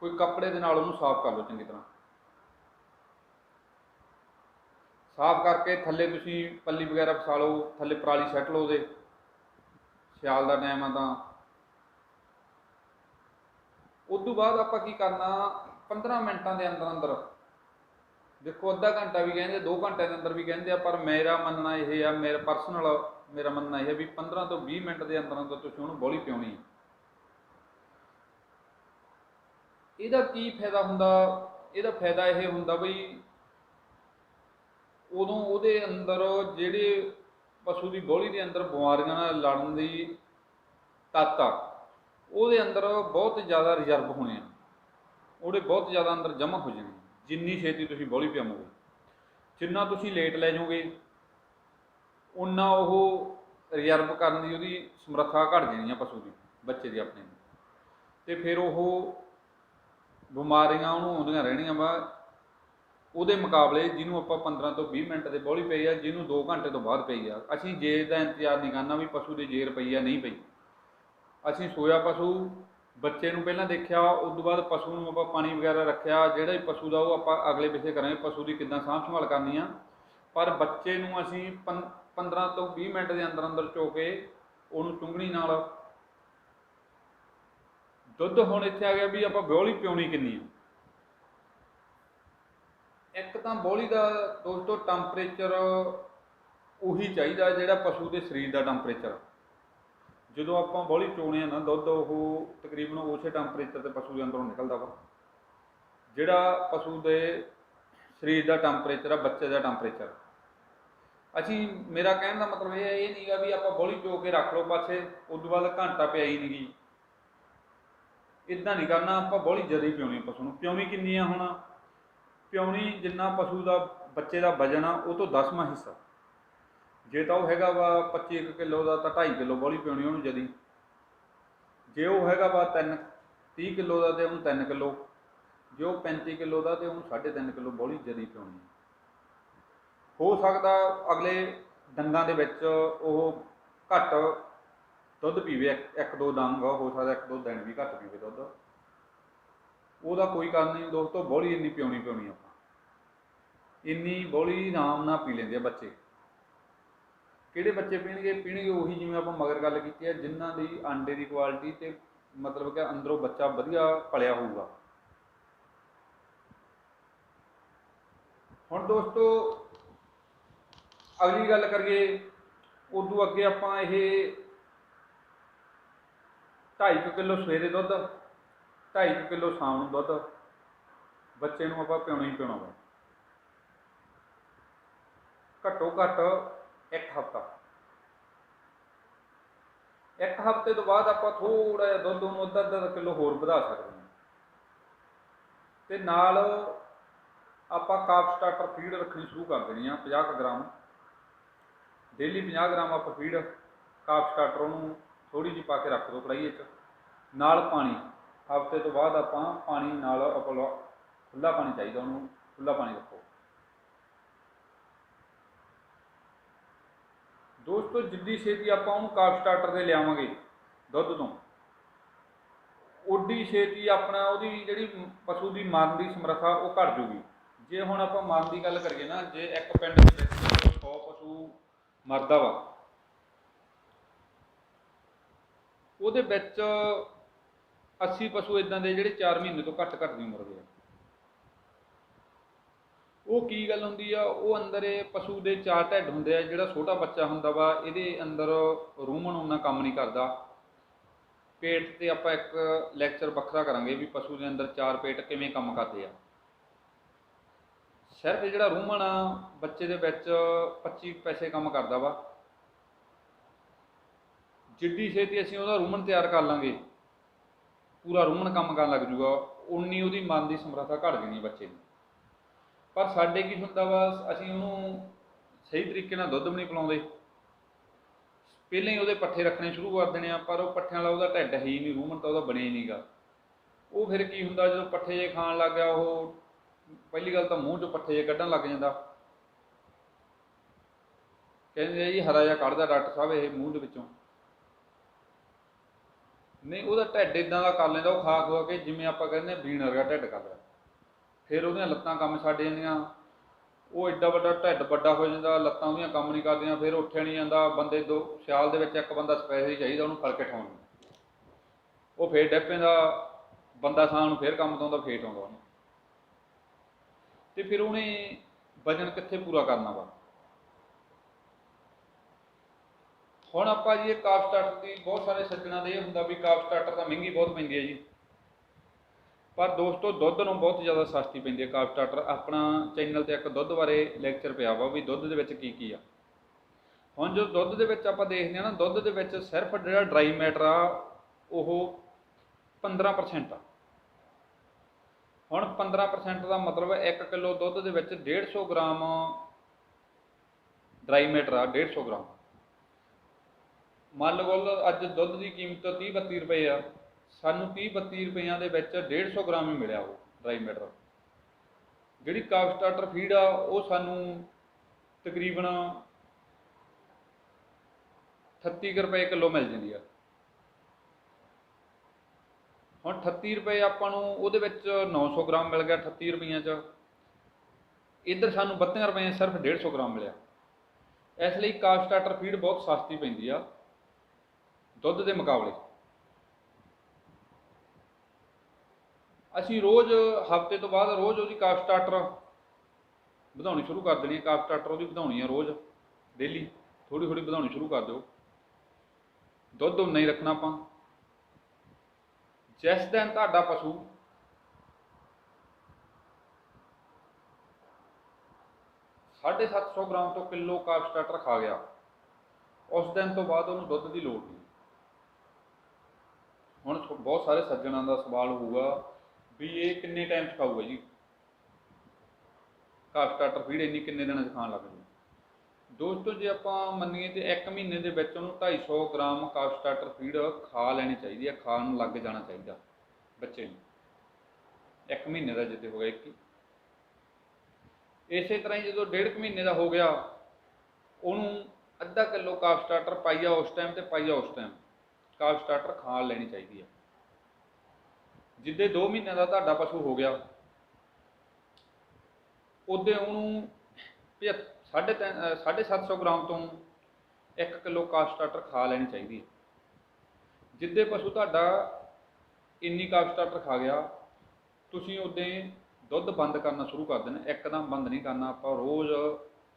ਕੋਈ ਕੱਪੜੇ ਦੇ ਨਾਲ ਉਹਨੂੰ ਸਾਫ਼ ਕਰ ਲਓ ਚੰਗੀ ਤਰ੍ਹਾਂ। ਸਾਫ਼ ਕਰਕੇ ਥੱਲੇ ਤੁਸੀਂ ਪੱਲੀ ਵਗੈਰਾ ਵਿਛਾ ਲਓ, ਥੱਲੇ ਪਰਾਲੀ ਸੱਟ ਲਓ ਉਹਦੇ। ਸਿਆਲ ਦਾ ਟਾਈਮ ਆ ਤਾਂ। ਉਸ ਤੋਂ ਬਾਅਦ ਆਪਾਂ ਕੀ ਕਰਨਾ 15 ਮਿੰਟਾਂ ਦੇ ਅੰਦਰ ਅੰਦਰ ਦੇਖੋ, ਅੱਧਾ ਘੰਟਾ ਵੀ ਕਹਿੰਦੇ 2 ਘੰਟਿਆਂ ਦੇ ਅੰਦਰ ਵੀ ਕਹਿੰਦੇ ਆ, ਪਰ ਮੇਰਾ ਮੰਨਣਾ ਇਹ ਆ, ਮੇਰਾ ਪਰਸਨਲ ਮੇਰਾ ਮੰਨਣਾ ਇਹ ਆ ਵੀ 15 ਤੋਂ 20 ਮਿੰਟ ਦੇ ਅੰਦਰ ਅੰਦਰ ਤੁਸੀਂ ਉਹਨੂੰ ਬੋਲੀ ਪਿਉਣੀ ਇਹਦਾ ਕੀ ਫਾਇਦਾ ਹੁੰਦਾ? ਇਹਦਾ ਫਾਇਦਾ ਇਹ ਹੁੰਦਾ ਬਈ ਉਦੋਂ ਉਹਦੇ ਅੰਦਰ ਜਿਹੜੇ ਪਸ਼ੂ ਦੀ ਬੋਲੀ ਦੇ ਅੰਦਰ ਬਿਮਾਰੀਆਂ ਨਾਲ ਲੜਨ ਦੀ ਤੱਤ ਆ, ਉਹਦੇ ਅੰਦਰ ਬਹੁਤ ਜ਼ਿਆਦਾ ਰਿਜ਼ਰਵ ਹੋਣੇ ਆ। ਉਹਦੇ ਬਹੁਤ ਜ਼ਿਆਦਾ ਅੰਦਰ ਜਮ੍ਹਾਂ ਹੋ ਜਾਣੇ ਜਿੰਨੀ ਛੇਤੀ ਤੁਸੀਂ ਬੋਲੀ ਪਿਆਵੋਗੇ। ਜਿੰਨਾ ਤੁਸੀਂ ਲੇਟ ਲੈ ਜਾਓਗੇ ਉਨਾ ਉਹ ਰਿਜ਼ਰਵ ਕਰਨ ਦੀ ਉਹਦੀ ਸਮਰੱਥਾ ਘਟ ਜਾਣੀ ਆ ਪਸ਼ੂ ਦੀ, ਬੱਚੇ ਦੀ ਆਪਣੇ ਦੀ। ਤੇ ਫਿਰ ਉਹ ਬਿਮਾਰੀਆਂ ਉਹਨੂੰ ਆਉਂਦੀਆਂ ਰਹਿਣੀਆਂ ਵਾ, ਉਹਦੇ ਮੁਕਾਬਲੇ ਜਿਹਨੂੰ ਆਪਾਂ 15 ਤੋਂ 20 ਮਿੰਟ ਦੇ ਬੋਲੀ ਪਈ ਆ, ਜਿਹਨੂੰ 2 ਘੰਟੇ ਤੋਂ ਬਾਅਦ ਪਈ ਆ। ਅਸੀਂ ਜੇਰ ਦਾ ਇੰਤਜ਼ਾਰ ਨਹੀਂ ਕਰਨਾ ਵੀ ਪਸ਼ੂ ਦੀ ਜੇਰ ਪਈ ਆ ਨਹੀਂ ਪਈ। ਅਸੀਂ ਸੋਇਆ ਪਸ਼ੂ ਬੱਚੇ ਨੂੰ ਪਹਿਲਾਂ ਦੇਖਿਆ, ਉਸ ਤੋਂ ਬਾਅਦ ਪਸ਼ੂ ਨੂੰ ਆਪਾਂ ਪਾਣੀ ਵਗੈਰਾ ਰੱਖਿਆ, ਜਿਹੜਾ ਵੀ ਪਸ਼ੂ ਦਾ ਉਹ ਆਪਾਂ ਅਗਲੇ ਪਿੱਛੇ ਕਰਾਂਗੇ, ਪਸ਼ੂ ਦੀ ਕਿੱਦਾਂ ਸਾਂਭ ਸੰਭਾਲ ਕਰਨੀ ਆ। ਪਰ ਬੱਚੇ ਨੂੰ ਅਸੀਂ ਪੰ- 15 ਤੋਂ 20 ਮਿੰਟ ਦੇ ਅੰਦਰ ਅੰਦਰ ਚੋ ਕੇ ਉਹਨੂੰ ਚੁੰਗਣੀ ਨਾਲ ਦੁੱਧ ਹੁਣ ਇੱਥੇ ਆ ਗਿਆ ਵੀ ਆਪਾਂ ਬੋਲੀ ਪਿਉਣੀ ਕਿੰਨੀ ਆ। ਇੱਕ ਤਾਂ ਬੋਲੀ ਦਾ ਦੋਸਤੋ ਟੈਂਪਰੇਚਰ ਉਹੀ ਚਾਹੀਦਾ ਜਿਹੜਾ ਪਸ਼ੂ ਦੇ ਸਰੀਰ ਦਾ ਟੈਂਪਰੇਚਰ ਜਦੋਂ ਆਪਾਂ ਬੋਲੀ ਚੋਣੇ ਆ ਨਾ, ਦੁੱਧ ਉਹ ਤਕਰੀਬਨ ਉਸੇ ਟੈਂਪਰੇਚਰ ਤੇ ਪਸ਼ੂ ਦੇ ਅੰਦਰੋਂ ਨਿਕਲਦਾ ਵਾ। ਜਿਹੜਾ ਪਸ਼ੂ ਦੇ ਸਰੀਰ ਦਾ ਟੈਂਪਰੇਚਰ ਆ, ਬੱਚੇ ਦਾ ਟੈਂਪਰੇਚਰ ਅਸੀਂ, ਮੇਰਾ ਕਹਿਣ ਦਾ ਮਤਲਬ ਇਹ ਹੈ ਇਹ ਨਹੀਂਗਾ ਵੀ ਆਪਾਂ ਬੋਲੀ ਚੋ ਕੇ ਰੱਖ ਲਓ ਪਾਸੇ ਉਸ ਤੋਂ ਬਾਅਦ ਘੰਟਾ ਪਿਆ ਹੀ ਨਹੀਂਗੀ ਇਦਾਂ ਨਹੀਂ ਕਰਨਾ, ਆਪਾਂ ਬੋਲੀ ਜਦੀ ਪਿਉਣੀ ਪਸ਼ੂ ਨੂੰ। ਪਿਉਣੀ ਕਿੰਨੀ ਆ ਹੁਣ? ਪਿਉਣੀ ਜਿੰਨਾ ਪਸ਼ੂ ਦਾ, ਬੱਚੇ ਦਾ ਵਜਨ ਆ, ਉਹ ਤੋਂ 10ਵਾਂ ਹਿੱਸਾ। ਜੇ ਤਾਂ ਉਹ ਹੈਗਾ ਵਾ 25 ਕਿਲੋ ਦਾ ਤਾਂ 2.5 ਕਿਲੋ ਬੋਲੀ ਪਿਉਣੀ ਉਹਨੂੰ ਜਦੀ। ਜੇ ਉਹ ਹੈਗਾ ਵਾ 3 30 ਕਿਲੋ ਦਾ ਤੇ ਉਹਨੂੰ 3 ਕਿਲੋ। ਜੇ ਉਹ 35 ਕਿਲੋ ਦਾ ਤੇ ਉਹਨੂੰ 3.5 ਕਿਲੋ ਬੋਲੀ ਜਦੀ ਪਿਉਣੀ। ਹੋ ਸਕਦਾ ਅਗਲੇ ਦੰਦਾਂ ਦੇ ਵਿੱਚ ਉਹ ਘੱਟ ਦੁੱਧ ਪੀਵੇ, ਇੱਕ- ਇੱਕ ਦੋ ਦੰਗ, ਹੋ ਸਕਦਾ ਇੱਕ ਦੋ ਦਿਨ ਵੀ ਘੱਟ ਪੀਵੇ ਦੁੱਧ। ਉਹਦਾ ਕੋਈ ਕਾਰਨ ਨਹੀਂ ਦੋਸਤੋ, ਬੋਲੀ ਇੰਨੀ ਪਿਉਣੀ ਪਿਉਣੀ ਆਪਾਂ। ਇੰਨੀ ਬੋਲੀ ਆਰਾਮ ਨਾਲ ਪੀ ਲੈਂਦੇ ਆ ਬੱਚੇ। ਕਿਹੜੇ ਬੱਚੇ ਪੀਣਗੇ ਪੀਣਗੇ ਉਹੀ ਜਿਵੇਂ ਆਪਾਂ ਮਗਰ ਗੱਲ ਕੀਤੀ ਹੈ, ਜਿਨ੍ਹਾਂ ਦੀ ਆਂਡੇ ਦੀ ਕੁਆਲਿਟੀ ਤੇ ਮਤਲਬ ਕਿ ਅੰਦਰੋਂ ਬੱਚਾ ਵਧੀਆ ਪਲਿਆ ਹੋਊਗਾ। ਹੁਣ ਦੋਸਤੋ, ਅਗਲੀ ਗੱਲ ਕਰੀਏ, ਉਦੋਂ ਅੱਗੇ ਆਪਾਂ ਇਹ 2.5 ਕਿਲੋ ਸਵੇਰੇ ਦੁੱਧ 2.5 ਕਿਲੋ ਸ਼ਾਮ ਨੂੰ ਦੁੱਧ, ਬੱਚੇ ਨੂੰ ਆਪਾਂ ਪਿਉਣਾ ਹੀ ਪਿਉਣਾ ਵਾ। ਘੱਟੋ ਘੱਟ ਇੱਕ ਹਫ਼ਤਾ। ਇੱਕ ਹਫ਼ਤੇ ਤੋਂ ਬਾਅਦ ਆਪਾਂ ਥੋੜਾ ਜਿਹਾ ਦੁੱਧ ਨੂੰ ਅੱਧਾ ਅੱਧਾ ਕਿਲੋ ਹੋਰ ਵਧਾ ਸਕਦੇ ਹਾਂ। ਤੇ ਨਾਲ ਆਪਾਂ ਕਾਪ ਸਟਾਰਟਰ ਫੀਡ ਰੱਖਣੀ ਸ਼ੁਰੂ ਕਰ ਦੇਣੀ ਆ 50 ਕੁ ਗ੍ਰਾਮ। ਡੇਲੀ 50 ਗ੍ਰਾਮ ਆਪਾਂ ਫੀਡ ਕਾਪ ਸਟਾਰਟਰ ਉਹਨੂੰ ਥੋੜੀ ਜਿਹੀ ਪਾ ਕੇ ਰੱਖ ਦਿਓ ਕੜਾਈ ਵਿੱਚ ਨਾਲ ਪਾਣੀ, ਹਫ਼ਤੇ ਤੋਂ ਬਾਅਦ ਆਪਾਂ ਪਾਣੀ ਨਾਲ ਆਪਾਂ ਲਓ- ਖੁੱਲਾ ਪਾਣੀ ਚਾਹੀਦਾ ਉਹਨੂੰ ਖੁੱਲਾ ਪਾਣੀ ਰੱਖੋ। ਦੋਸਤੋ ਜਿੱਦੀ ਛੇਤੀ ਆਪਾਂ ਉਹਨੂੰ ਕਾਫ ਸਟਾਰਟਰ ਤੇ ਲਿਆਵਾਂਗੇ, ਦੁੱਧ ਤੋਂ। ਓਡੀ ਛੇਤੀ ਆਪਣਾ ਉਹਦੀ ਜਿਹੜੀ ਪਸ਼ੂ ਦੀ ਮਰਨ ਦੀ ਸਮਰੱਥਾ, ਉਹ ਘਟ ਜੂਗੀ। ਜੇ ਹੁਣ ਆਪਾਂ ਮਰਨ ਦੀ ਗੱਲ ਕਰੀਏ ਨਾ, ਜੇ ਇੱਕ ਪਿੰਡ ਦੇ ਵਿੱਚ 100 ਪਸ਼ੂ ਮਰਦਾ ਵਾ, ਉਹਦੇ ਵਿੱਚ 80 ਪਸ਼ੂ ਇਦਾਂ ਦੇ ਜਿਹੜੇ 4 ਮਹੀਨੇ ਤੋਂ ਘੱਟ ਘੱਟ ਦੀ ਉਮਰ ਦੇ ਆ। ਉਹ ਕੀ ਗੱਲ ਹੁੰਦੀ ਆ? ਉਹ ਅੰਦਰ ਇਹ ਪਸ਼ੂ ਦੇ ਚਾਰ ਢਿੱਡ ਹੁੰਦੇ ਆ, ਜਿਹੜਾ ਛੋਟਾ ਬੱਚਾ ਹੁੰਦਾ ਵਾ, ਇਹਦੇ ਅੰਦਰ ਰੂਮਨ ਉਹਨਾਂ ਕੰਮ ਨਹੀਂ ਕਰਦਾ। ਪੇਟ ਤੇ ਆਪਾਂ ਇੱਕ ਲੈਕਚਰ ਵੱਖਰਾ ਕਰਾਂਗੇ ਵੀ ਪਸ਼ੂ ਦੇ ਅੰਦਰ ਚਾਰ ਪੇਟ ਕਿਵੇਂ ਕੰਮ ਕਰਦੇ ਆ। ਸਿਰਫ ਜਿਹੜਾ ਰੂਮਨ ਆ, ਬੱਚੇ ਦੇ ਵਿੱਚ 25 ਪੈਸੇ ਕੰਮ ਕਰਦਾ ਵਾ। ਜਿੱਡੀ ਛੇਤੀ ਅਸੀਂ ਉਹਦਾ ਰੂਮਨ ਤਿਆਰ ਕਰ ਲਾਂਗੇ, ਪੂਰਾ ਰੂਮਨ ਕੰਮ ਕਰਨ ਲੱਗ ਜੂਗਾ ਉਨੀ ਉਹਦੀ ਮਨ ਦੀ ਸਮਰੱਥਾ ਘਟ ਜਾਣੀ ਬੱਚੇ ਦੀ। ਪਰ ਸਾਡੇ ਕੀ ਹੁੰਦਾ ਵਾ, ਅਸੀਂ ਉਹਨੂੰ ਸਹੀ ਤਰੀਕੇ ਨਾਲ ਦੁੱਧ ਵੀ ਨਹੀਂ ਪਿਲਾਉਂਦੇ। ਪਹਿਲਾਂ ਹੀ ਉਹਦੇ ਪੱਠੇ ਰੱਖਣੇ ਸ਼ੁਰੂ ਕਰ ਦੇਣੇ ਆ, ਪਰ ਉਹ ਪੱਠਿਆਂ ਵਾਲਾ ਉਹਦਾ ਢਿੱਡ ਹੈ ਹੀ ਨਹੀਂ ਰੂਮਨ ਤਾਂ ਉਹਦਾ ਬਣਿਆ ਹੀ ਨਹੀਂਗਾ ਉਹ ਫਿਰ ਕੀ ਹੁੰਦਾ, ਜਦੋਂ ਪੱਠੇ ਜੇ ਖਾਣ ਲੱਗ ਗਿਆ, ਉਹ ਪਹਿਲੀ ਗੱਲ ਤਾਂ ਮੂੰਹ 'ਚੋਂ ਪੱਠੇ ਜੇ ਕੱਢਣ ਲੱਗ ਜਾਂਦਾ। ਕਹਿੰਦੇ ਜੀ, ਹਰਾ ਜਿਹਾ ਕੱਢਦਾ ਡਾਕਟਰ ਸਾਹਿਬ ਇਹ ਮੂੰਹ ਦੇ ਵਿੱਚੋਂ। ਨਹੀਂ, ਉਹਦਾ ਢਿੱਡ ਇਦਾਂ ਦਾ ਕਰ ਲੈਂਦਾ, ਉਹ ਖਾ ਖਵਾ ਕੇ ਜਿਵੇਂ ਆਪਾਂ ਕਹਿੰਦੇ ਬੀਣ ਬੀਨ ਵਰਗਾ ਢਿੱਡ ਕਰ ਲਿਆ ਫਿਰ ਉਹਦੀਆਂ ਲੱਤਾਂ ਕੰਮ ਛੱਡ ਜਾਂਦੀਆਂ। ਉਹ ਐਡਾ ਵੱਡਾ ਢਿੱਡ ਵੱਡਾ ਹੋ ਜਾਂਦਾ, ਲੱਤਾਂ ਉਹਦੀਆਂ ਕੰਮ ਨਹੀਂ ਕਰਦੀਆਂ, ਫਿਰ ਉੱਠਿਆ ਨਹੀਂ ਜਾਂਦਾ। ਬੰਦੇ ਦੋ ਸਿਆਲ ਦੇ ਵਿੱਚ ਇੱਕ ਬੰਦਾ ਸਪੈਸ਼ਲੀ ਚਾਹੀਦਾ ਉਹਨੂੰ ਫਲ ਕੇ ਠਾਉਣ ਨੂੰ। ਉਹ ਫੇਰ ਡੱਪੇ ਦਾ ਬੰਦਾ ਸਾਹ ਨੂੰ ਫੇਰ ਕੰਮ ਤੋਂ ਆਉਂਦਾ ਫੇਰ ਆਉਂਦਾ ਉਹਨੂੰ। ਤੇ ਫਿਰ ਉਹਨੇ ਵਜਨ ਕਿੱਥੇ ਪੂਰਾ ਕਰਨਾ ਵਾ? ਹੁਣ ਆਪਾਂ ਜੀ ਇਹ ਕਾਫ ਸਟਾਰਟਰ ਦੀ ਬਹੁਤ ਸਾਰੇ ਸੱਜਣਾ ਦੇ ਇਹ ਹੁੰਦਾ ਵੀ ਕਾਫ ਸਟਾਰਟਰ ਤਾਂ ਮਹਿੰਗੀ ਬਹੁਤ ਪੈਂਦੀ ਹੈ ਜੀ। ਪਰ ਦੋਸਤੋ, ਦੁੱਧ ਨੂੰ ਬਹੁਤ ਜ਼ਿਆਦਾ ਸਸਤੀ ਪੈਂਦੀ ਹੈ। ਕਾਫ ਸਟਾਰਟਰ ਆਪਣਾ ਚੈਨਲ ਤੇ ਇੱਕ ਦੁੱਧ ਬਾਰੇ ਲੈਕਚਰ ਪਿਆ ਵਾ ਵੀ ਦੁੱਧ ਦੇ ਵਿੱਚ ਕੀ ਕੀ ਆ। ਹੁਣ ਜੋ ਦੁੱਧ ਦੇ ਵਿੱਚ ਆਪਾਂ ਦੇਖਦੇ ਆ ਨਾ, ਦੁੱਧ ਦੇ ਵਿੱਚ ਸਿਰਫ ਜਿਹੜਾ ਡਰਾਈ ਮੈਟਰ ਆ, ਉਹ 15% ਆ। ਹੁਣ 15% ਦਾ ਮਤਲਬ ਹੈ 1 ਕਿਲੋ ਦੁੱਧ ਦੇ ਵਿੱਚ 150 ਗ੍ਰਾਮ ਡਰਾਈ ਮੈਟਰ ਆ 150 ਗ੍ਰਾਮ। ਮੰਨ ਲਓ ਅੱਜ ਦੁੱਧ ਦੀ ਕੀਮਤ 30 32 ਰੁਪਏ ਆ। ਸਾਨੂੰ 30 32 ਰੁਪਈਆਂ ਦੇ ਵਿੱਚ 150 ਗ੍ਰਾਮ ਹੀ ਮਿਲਿਆ ਉਹ ਡਰਾਈ ਮੈਟਰ ਜਿਹੜੀ ਕਾਫ ਸਟਾਰਟਰ ਫੀਡ ਆ, ਉਹ ਸਾਨੂੰ ਤਕਰੀਬਨ 38 ਕੁ ਰੁਪਏ ਕਿਲੋ ਮਿਲ ਜਾਂਦੀ ਆ। ਹੁਣ 38 ਰੁਪਏ ਆਪਾਂ ਨੂੰ ਉਹਦੇ ਵਿੱਚ 900 ਗ੍ਰਾਮ ਮਿਲ ਗਿਆ 38 ਰੁਪਈਆਂ 'ਚ। ਇੱਧਰ ਸਾਨੂੰ 32 ਰੁਪਏ 'ਚ ਸਿਰਫ 150 ਗ੍ਰਾਮ ਮਿਲਿਆ। ਇਸ ਲਈ ਕਾਫ ਸਟਾਰਟਰ ਫੀਡ ਬਹੁਤ ਸਸਤੀ ਪੈਂਦੀ ਆ ਦੁੱਧ ਦੇ ਮੁਕਾਬਲੇ। ਅਸੀਂ ਰੋਜ਼ ਹਫ਼ਤੇ ਤੋਂ ਬਾਅਦ ਰੋਜ਼ ਉਹਦੀ ਕਾਫ ਸਟਾਰਟਰ ਵਧਾਉਣੀ ਸ਼ੁਰੂ ਕਰ ਦੇਣੀ ਹੈ। ਕਾਫ ਸਟਾਰਟਰ ਉਹਦੀ ਵਧਾਉਣੀ ਹੈ ਰੋਜ਼ ਡੇਲੀ ਥੋੜੀ ਥੋੜੀ ਵਧਾਉਣੀ ਸ਼ੁਰੂ ਕਰ ਦਿਓ। ਦੁੱਧ ਉਹ ਨਹੀਂ ਰੱਖਣਾ ਆਪਾਂ। ਜਿਸ ਦਿਨ ਤੁਹਾਡਾ ਪਸ਼ੂ ਸਾਢੇ ਸੱਤ ਸੌ ਗ੍ਰਾਮ ਤੋਂ ਕਿਲੋ ਕਾਫ ਸਟਾਰਟਰ ਖਾ ਗਿਆ। ਉਸ ਦਿਨ ਤੋਂ ਬਾਅਦ ਉਹਨੂੰ ਦੁੱਧ ਦੀ ਲੋੜ ਨਹੀਂ। ਹੁਣ ਬਹੁਤ ਸਾਰੇ ਸੱਜਣਾਂ ਦਾ ਸਵਾਲ ਹੋਊਗਾ ਵੀ ਇਹ ਕਿੰਨੇ ਟਾਈਮ ਚ ਖਾਊਗਾ ਜੀ? ਕਾਫ ਸਟਾਰਟਰ ਫੀਡ ਇੰਨੀ ਕਿੰਨੇ ਦਿਨਾਂ ਚ ਖਾਣ ਲੱਗ ਜੂ ਦੋਸਤੋ, ਜੇ ਆਪਾਂ ਮੰਨੀਏ ਤੇ 1 ਮਹੀਨੇ ਦੇ ਵਿੱਚ ਉਹਨੂੰ 250 ਗ੍ਰਾਮ ਕਾਫ ਸਟਾਰਟਰ ਫੀਡ ਖਾ ਲੈਣੀ ਚਾਹੀਦੀ ਹੈ ਖਾਣ ਨੂੰ ਲੱਗ ਜਾਣਾ ਚਾਹੀਦਾ ਬੱਚੇ ਨੂੰ। 1 ਮਹੀਨੇ ਦਾ ਜਿੱਤੇ ਹੋ ਗਿਆ, ਇੱਕ ਹੀ। ਇਸੇ ਤਰ੍ਹਾਂ ਹੀ ਜਦੋਂ ਡੇਢ ਕੁ ਮਹੀਨੇ ਦਾ ਹੋ ਗਿਆ, ਉਹਨੂੰ ਅੱਧਾ ਕਿਲੋ ਕਾਫ ਸਟਾਰਟਰ ਪਾਈਆ ਉਸ ਟਾਈਮ ਤੇ ਪਾਈਆ ਉਸ ਟਾਈਮ ਕਾਫ ਸਟਾਰਟਰ ਖਾ ਲੈਣੀ ਚਾਹੀਦੀ ਹੈ ਜਿੱਦੇ 2 ਮਹੀਨਿਆਂ ਦਾ ਤੁਹਾਡਾ ਪਸ਼ੂ ਹੋ ਗਿਆ, ਉਹਦੇ ਉਹਨੂੰ 750 ਗ੍ਰਾਮ ਤੋਂ 1 ਕਿਲੋ ਕਾਫ ਸਟਾਰਟਰ ਖਾ ਲੈਣੀ ਚਾਹੀਦੀ ਹੈ। ਜਿੱਦੇ ਪਸ਼ੂ ਤੁਹਾਡਾ ਇੰਨੀ ਕਾਫ ਸਟਾਰਟਰ ਖਾ ਗਿਆ, ਤੁਸੀਂ ਉਹਦੇ ਦੁੱਧ ਬੰਦ ਕਰਨਾ ਸ਼ੁਰੂ ਕਰ ਦੇਣਾ, ਇੱਕਦਮ ਬੰਦ ਨਹੀਂ ਕਰਨਾ, ਆਪਾਂ ਰੋਜ਼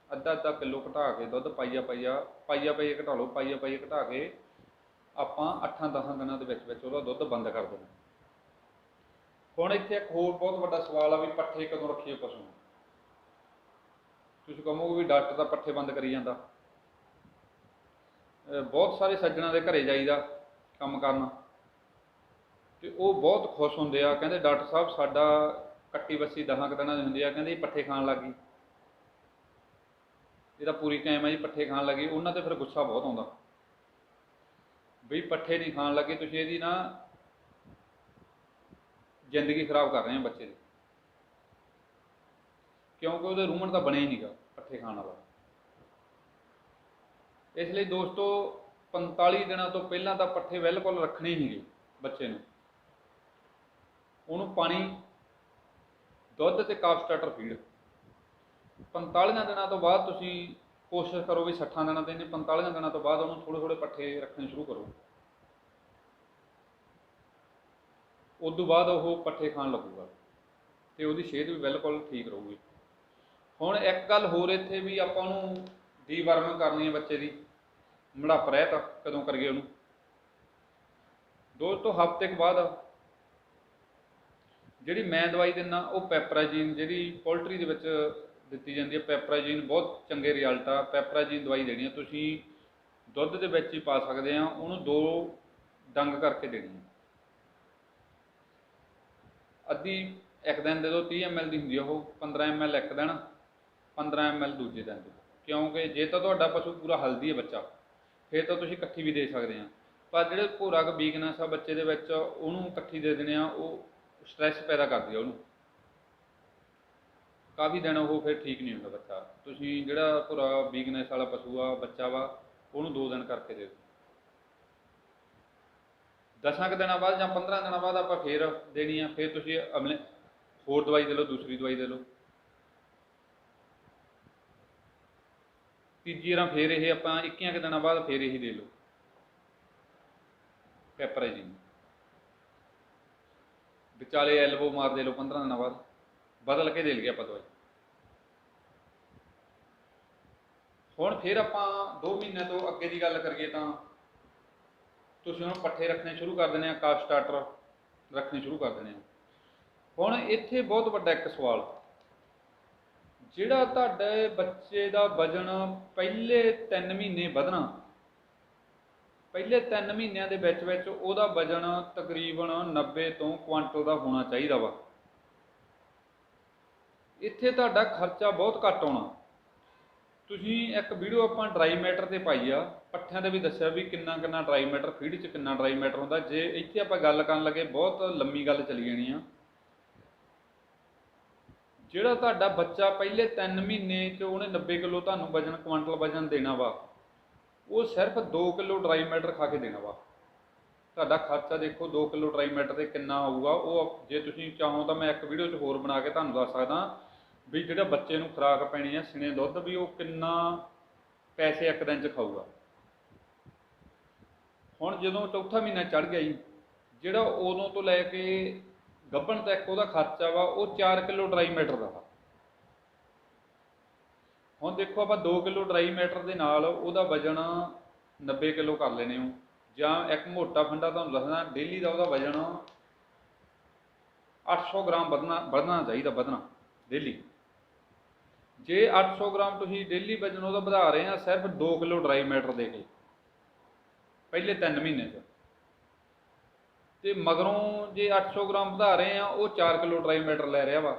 ਅੱਧਾ ਅੱਧਾ ਕਿਲੋ ਘਟਾ ਕੇ ਦੁੱਧ ਪਾਈਆ ਪਾਈਆ ਪਾਈਆ ਪਾਈਆ ਘਟਾ ਲਓ, ਪਾਈਆ ਪਾਈਆ ਘਟਾ ਕੇ ਆਪਾਂ 8-10 ਦਿਨਾਂ ਦੇ ਵਿੱਚ ਵਿੱਚ ਉਹਦਾ ਦੁੱਧ ਬੰਦ ਕਰ ਦੇਣਾ। ਹੁਣ ਇੱਥੇ ਇੱਕ ਹੋਰ ਬਹੁਤ ਵੱਡਾ ਸਵਾਲ ਆ ਵੀ ਪੱਠੇ ਕਦੋਂ ਰੱਖੀਏ ਪਸ਼ੂ ਨੂੰ? ਤੁਸੀਂ ਕਹੋਗੇ ਵੀ ਡਾਕਟਰ ਤਾਂ ਪੱਠੇ ਬੰਦ ਕਰੀ ਜਾਂਦਾ। ਬਹੁਤ ਸਾਰੇ ਸੱਜਣਾਂ ਦੇ ਘਰੇ ਜਾਈਦਾ ਕੰਮ ਕਰਨ। ਤੇ ਉਹ ਬਹੁਤ ਖੁਸ਼ ਹੁੰਦੇ ਆ, ਕਹਿੰਦੇ ਡਾਕਟਰ ਸਾਹਿਬ ਸਾਡਾ ਕੱਟੀ ਬੱਸੀ ਦਹਾਂ ਕੁ ਦਿਨਾਂ ਦੀ ਹੁੰਦੀ ਆ, ਕਹਿੰਦੇ ਇਹ ਪੱਠੇ ਖਾਣ ਲੱਗੀ ਇਹਦਾ ਪੂਰੀ ਟਾਈਮ ਆ ਜੀ ਪੱਠੇ ਖਾਣ ਲੱਗੀ ਉਹਨਾਂ ਤੇ ਫਿਰ ਗੁੱਸਾ ਬਹੁਤ ਆਉਂਦਾ। ਵੀ ਪੱਠੇ ਨਹੀਂ ਖਾਣ ਲੱਗੇ, ਤੁਸੀਂ ਇਹਦੀ ਨਾ ਜ਼ਿੰਦਗੀ ਖਰਾਬ ਕਰ ਰਹੇ ਆ ਬੱਚੇ ਦੀ। ਕਿਉਂਕਿ ਉਹਦੇ ਰੂਮਨ ਤਾਂ ਬਣਿਆ ਹੀ ਨਹੀਂਗਾ ਪੱਠੇ ਖਾਣ ਵਾਲਾ। ਇਸ ਲਈ ਦੋਸਤੋ 45 ਦਿਨਾਂ ਤੋਂ ਪਹਿਲਾਂ ਤਾਂ ਪੱਠੇ ਬਿਲਕੁਲ ਰੱਖਣੇ ਹੀ ਨਹੀਂਗੇ ਬੱਚੇ ਨੂੰ। ਉਹਨੂੰ ਪਾਣੀ, ਦੁੱਧ ਤੇ ਕਾਫ ਸਟਾਰਟਰ ਫੀਡ 45 ਦਿਨਾਂ ਤੋਂ ਬਾਅਦ ਤੁਸੀਂ ਕੋਸ਼ਿਸ਼ ਕਰੋ ਵੀ 60 ਦਿਨਾਂ ਦੇ ਨੇ 45 ਦਿਨਾਂ ਤੋਂ ਬਾਅਦ ਉਹਨੂੰ ਥੋੜੇ ਥੋੜੇ ਪੱਠੇ ਰੱਖਣੇ ਸ਼ੁਰੂ ਕਰੋ। ਉਸ ਤੋਂ ਬਾਅਦ ਉਹ ਪੱਠੇ ਖਾਣ ਲੱਗੂਗਾ ਤੇ ਉਹਦੀ ਸਿਹਤ ਵੀ ਬਿਲਕੁਲ ਠੀਕ ਰਹੂਗੀ। ਹੁਣ ਇੱਕ ਗੱਲ ਹੋਰ ਇੱਥੇ ਵੀ ਆਪਾਂ ਨੂੰ ਡੀਵਰਮਿੰਗ ਕਰਨੀ ਹੈ ਬੱਚੇ ਦੀ, ਮੜਾਪ ਰਹਿਤ ਕਦੋਂ ਕਰੀਏ ਉਹਨੂੰ। ਦੋ ਤੋਂ ਹਫ਼ਤੇ ਕੁ ਬਾਅਦ ਜਿਹੜੀ ਮੈਂ ਦਵਾਈ ਦਿੰਦਾ ਉਹ ਪੈਪਰਾਜੀਨ ਜਿਹੜੀ ਪੋਲਟਰੀ ਦੇ ਵਿੱਚ ਦਿੱਤੀ ਜਾਂਦੀ ਹੈ ਪੈਪਰਾਜੀਨ ਬਹੁਤ ਚੰਗੇ ਰਿਜ਼ਲਟ ਆ। ਪੈਪਰਾਜੀਨ ਦਵਾਈ ਦੇਣੀ ਆ, ਤੁਸੀਂ ਦੁੱਧ ਦੇ ਵਿੱਚ ਹੀ ਪਾ ਸਕਦੇ ਆ, ਉਹਨੂੰ ਦੋ ਡੰਗ ਕਰਕੇ ਦੇਣੀ ਹੈ ਅੱਧੀ ਇੱਕ ਦਿਨ ਦੇ ਦਿਓ 30 ml ਦੀ ਹੁੰਦੀ ਆ ਉਹ 15 ml ਇੱਕ ਦਿਨ 15 ml ਦੂਜੇ ਦਿਨ ਦੇ। ਦਿਓ। ਕਿਉਂਕਿ ਜੇ ਤਾਂ ਤੁਹਾਡਾ ਪਸ਼ੂ ਪੂਰਾ ਹਲਦੀ ਹੈ ਬੱਚਾ, ਫਿਰ ਤਾਂ ਤੁਸੀਂ ਇਕੱਠੀ ਵੀ ਦੇ ਸਕਦੇ ਆ। ਪਰ ਜਿਹੜੇ ਭੋਰਾ ਕ ਵੀਕਨੈਸ ਆ ਬੱਚੇ ਦੇ ਵਿੱਚ, ਉਹਨੂੰ ਇਕੱਠੀ ਦੇ ਦਿੰਦੇ ਆ, ਉਹ ਸਟ੍ਰੈਸ ਪੈਦਾ ਕਰਦੀ ਆ ਉਹਨੂੰ। ਕਾਫੀ ਦਿਨ ਉਹ ਫਿਰ ਠੀਕ ਨਹੀਂ ਹੁੰਦਾ ਬੱਚਾ। ਤੁਸੀਂ ਜਿਹੜਾ ਭੋਰਾ ਵੀਕਨੈਸ ਵਾਲਾ ਪਸ਼ੂ ਆ, ਬੱਚਾ ਵਾ, ਉਹਨੂੰ ਦੋ ਦਿਨ ਕਰਕੇ ਦੇ ਦਿਓ। ਦਸਾਂ ਕੁ ਦਿਨਾਂ ਬਾਅਦ ਜਾਂ 15 ਦਿਨਾਂ ਬਾਅਦ ਆਪਾਂ ਫੇਰ ਦੇਣੀ ਆ, ਫੇਰ ਤੁਸੀਂ ਅਮਲੇ ਹੋਰ ਦਵਾਈ ਦੇ ਲਓ, ਦੂਸਰੀ ਦਵਾਈ ਦੇ ਲਓ। ਤੀਜੀ ਵਾਰ ਫੇਰ ਇਹ ਆਪਾਂ 21 ਕੁ ਦਿਨਾਂ ਬਾਅਦ ਫੇਰ ਇਹੀ ਦੇ ਲਓ। ਪੈਪਰਾਜੀਨ ਵਿਚਾਲੇ ਐਲਬੋ ਮਾਰ ਦੇ ਲਓ 15 ਦਿਨਾਂ ਬਾਅਦ। ਬਦਲ ਕੇ ਦੇ ਲਈਏ ਆਪਾਂ ਦਵਾਈ। ਹੁਣ ਫਿਰ ਆਪਾਂ 2 ਮਹੀਨੇ ਤੋਂ ਅੱਗੇ ਦੀ ਗੱਲ ਕਰੀਏ ਤਾਂ ਤੁਸੀਂ ਉਹਨੂੰ ਪੱਠੇ ਰੱਖਣੇ ਸ਼ੁਰੂ ਕਰ ਦਿੰਦੇ ਆ, ਕਾਫ ਸਟਾਰਟਰ ਰੱਖਣੇ ਸ਼ੁਰੂ ਕਰ ਦਿੰਦੇ ਆ। ਹੁਣ ਇੱਥੇ ਬਹੁਤ ਵੱਡਾ ਇੱਕ ਸਵਾਲ। ਜਿਹੜਾ ਤੁਹਾਡੇ ਬੱਚੇ ਦਾ ਵਜਨ ਪਹਿਲੇ 3 ਮਹੀਨੇ ਵਧਣਾ, ਪਹਿਲੇ 3 ਮਹੀਨਿਆਂ ਦੇ ਵਿੱਚ ਵਿੱਚ ਉਹਦਾ ਵਜਨ ਤਕਰੀਬਨ 90 ਤੋਂ ਕੁਆਂਟਲ ਦਾ ਹੋਣਾ ਚਾਹੀਦਾ ਵਾ। ਇੱਥੇ ਤੁਹਾਡਾ ਖਰਚਾ ਬਹੁਤ ਘੱਟ ਆਉਣਾ। ਤੁਸੀਂ ਇੱਕ ਵੀਡੀਓ ਆਪਾਂ ਡਰਾਈ ਮੈਟਰ ਤੇ ਪਾਈ ਆ, ਪੱਠਿਆਂ ਦੇ ਵੀ ਦੱਸਿਆ ਵੀ ਕਿੰਨਾ ਕਿੰਨਾ ਡਰਾਈ ਮੈਟਰ, ਫੀਡ 'ਚ ਕਿੰਨਾ ਡਰਾਈ ਮੈਟਰ ਹੁੰਦਾ। ਜੇ ਇੱਥੇ ਆਪਾਂ ਗੱਲ ਕਰਨ ਲੱਗੇ, ਬਹੁਤ ਲੰਮੀ ਗੱਲ ਚਲੀ ਜਾਣੀ ਆ। ਜਿਹੜਾ ਤੁਹਾਡਾ ਬੱਚਾ ਪਹਿਲੇ 3 ਮਹੀਨੇ ਚ ਉਹਨੇ 90 ਕਿਲੋ ਤੁਹਾਨੂੰ ਵਜਨ, ਕੁਆਂਟਲ ਵਜਨ ਦੇਣਾ ਵਾ, ਉਹ ਸਿਰਫ 2 ਕਿਲੋ ਡਰਾਈ ਮੈਟਰ ਖਾ ਕੇ ਦੇਣਾ ਵਾ। ਤੁਹਾਡਾ ਖਰਚਾ ਦੇਖੋ 2 ਕਿਲੋ ਡਰਾਈ ਮੈਟਰ ਤੇ ਕਿੰਨਾ ਆਊਗਾ ਉਹ ਜੇ ਤੁਸੀਂ ਚਾਹੋ ਤਾਂ ਮੈਂ ਇੱਕ ਵੀਡੀਓ 'ਚ ਹੋਰ ਬਣਾ ਕੇ ਤੁਹਾਨੂੰ ਦੱਸ ਸਕਦਾ। ਵੀ ਜਿਹੜਾ ਬੱਚੇ ਨੂੰ ਖੁਰਾਕ ਪੈਣੀ ਹੈ ਸਿਨੇ ਦੁੱਧ, ਵੀ ਉਹ ਕਿੰਨਾ ਪੈਸੇ ਇੱਕ ਦਿਨ 'ਚ ਖਾਊਗਾ। ਹੁਣ ਜਦੋਂ ਚੌਥਾ ਮਹੀਨਾ ਚੜ ਗਿਆ ਜੀ, ਜਿਹੜਾ ਉਦੋਂ ਤੋਂ ਲੈ ਕੇ ਗੱਭਣ ਤੱਕ ਉਹਦਾ ਖਰਚਾ ਵਾ, ਉਹ 4 ਕਿਲੋ ਡਰਾਈ ਮੈਟਰ ਦਾ ਵਾ। ਹੁਣ ਦੇਖੋ ਆਪਾਂ 2 ਕਿਲੋ ਡਰਾਈ ਮੈਟਰ ਦੇ ਨਾਲ ਉਹਦਾ ਵਜਨ 90 ਕਿਲੋ ਕਰ ਲੈਨੇ ਹੋ। ਜਾਂ ਇੱਕ ਮੋਟਾ ਫੰਡਾ ਤੁਹਾਨੂੰ ਦੱਸਦਾ, ਡੇਲੀ ਦਾ ਉਹਦਾ ਵਜਨ 800 ਗ੍ਰਾਮ ਵਧਣਾ ਵਧਣਾ ਚਾਹੀਦਾ, ਵਧਣਾ, ਡੇਲੀ। ਜੇ 800 ਗ੍ਰਾਮ ਤੁਸੀਂ ਡੇਲੀ ਵਜਨ ਉਹਦਾ ਵਧਾ ਰਹੇ ਆ, ਸਿਰਫ 2 ਕਿਲੋ ਡਰਾਈ ਮੈਟਰ ਦੇ ਕੇ, ਪਹਿਲੇ 3 ਮਹੀਨੇ 'ਚ। ਤੇ ਮਗਰੋਂ ਜੇ 800 ਗ੍ਰਾਮ ਵਧਾ ਰਹੇ ਆ, ਉਹ 4 ਕਿਲੋ ਡਰਾਈ ਮੈਟਰ ਲੈ ਰਿਹਾ ਵਾ।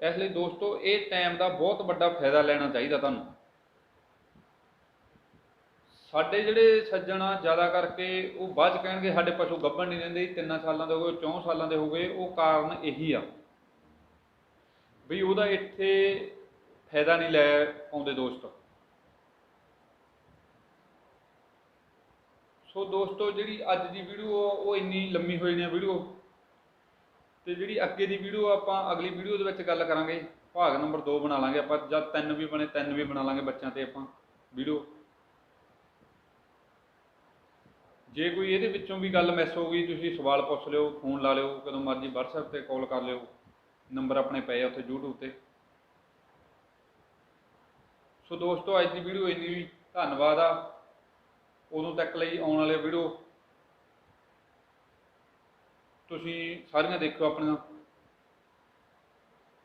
ਇਸ ਲਈ ਦੋਸਤੋ, ਇਹ ਟਾਈਮ ਦਾ ਬਹੁਤ ਵੱਡਾ ਫਾਇਦਾ ਲੈਣਾ ਚਾਹੀਦਾ ਤੁਹਾਨੂੰ। ਸਾਡੇ ਜਿਹੜੇ ਸੱਜਣ ਆ, ਜ਼ਿਆਦਾ ਕਰਕੇ ਉਹ ਬਾਅਦ ਕਹਿਣਗੇ, ਸਾਡੇ ਪਸ਼ੂ ਗੱਭਣ ਨਹੀਂ ਰਹਿੰਦੇ ਤਿੰਨਾਂ ਸਾਲਾਂ ਦੇ ਹੋ ਗਏ 4 ਸਾਲਾਂ ਦੇ ਹੋ ਗਏ, ਉਹ ਕਾਰਨ ਇਹੀ ਆ। ਵੀ ਉਹਦਾ ਇੱਥੇ ਫਾਇਦਾ ਨਹੀਂ ਲੈ ਪਾਉਂਦੇ ਦੋਸਤ। ਸੋ ਦੋਸਤੋ, ਜਿਹੜੀ ਅੱਜ ਦੀ ਵੀਡੀਓ ਉਹ ਇੰਨੀ ਲੰਮੀ ਹੋਈ ਨੇ ਵੀਡੀਓ ਤੇ ਜਿਹੜੀ ਅੱਗੇ ਦੀ ਵੀਡੀਓ ਆਪਾਂ ਅਗਲੀ ਵੀਡੀਓ ਦੇ ਵਿੱਚ ਗੱਲ ਕਰਾਂਗੇ। ਭਾਗ ਨੰਬਰ 2 ਬਣਾ ਲਾਂਗੇ ਆਪਾਂ ਜਦ ਤਿੰਨ ਵੀ ਬਣੇ, ਤਿੰਨ ਵੀ ਬਣਾ ਲਾਂਗੇ ਬੱਚਿਆਂ ਤੇ ਆਪਾਂ ਵੀਡੀਓ ਜੇ ਕੋਈ ਇਹਦੇ ਵਿੱਚੋਂ ਵੀ ਗੱਲ ਮਿਸ ਹੋ ਗਈ, ਤੁਸੀਂ ਸਵਾਲ ਪੁੱਛ ਲਿਓ, ਫੋਨ ਲਾ ਲਿਓ, ਕਦੋਂ ਮਰਜ਼ੀ WhatsApp ਤੇ ਕਾਲ ਕਰ ਲਿਓ। ਨੰਬਰ ਆਪਣੇ ਪਏ ਆ ਉੱਥੇ YouTube ਤੇ। ਸੋ ਦੋਸਤੋ, ਅੱਜ ਦੀ ਵੀਡੀਓ ਇੰਨੀ ਵੀ ਧੰਨਵਾਦ ਆ। ਉਦੋਂ ਤੱਕ ਲਈ ਆਉਣ ਵਾਲੇ ਵੀਡੀਓ ਤੁਸੀਂ ਸਾਰੀਆਂ ਦੇਖਿਓ ਆਪਣੀਆਂ।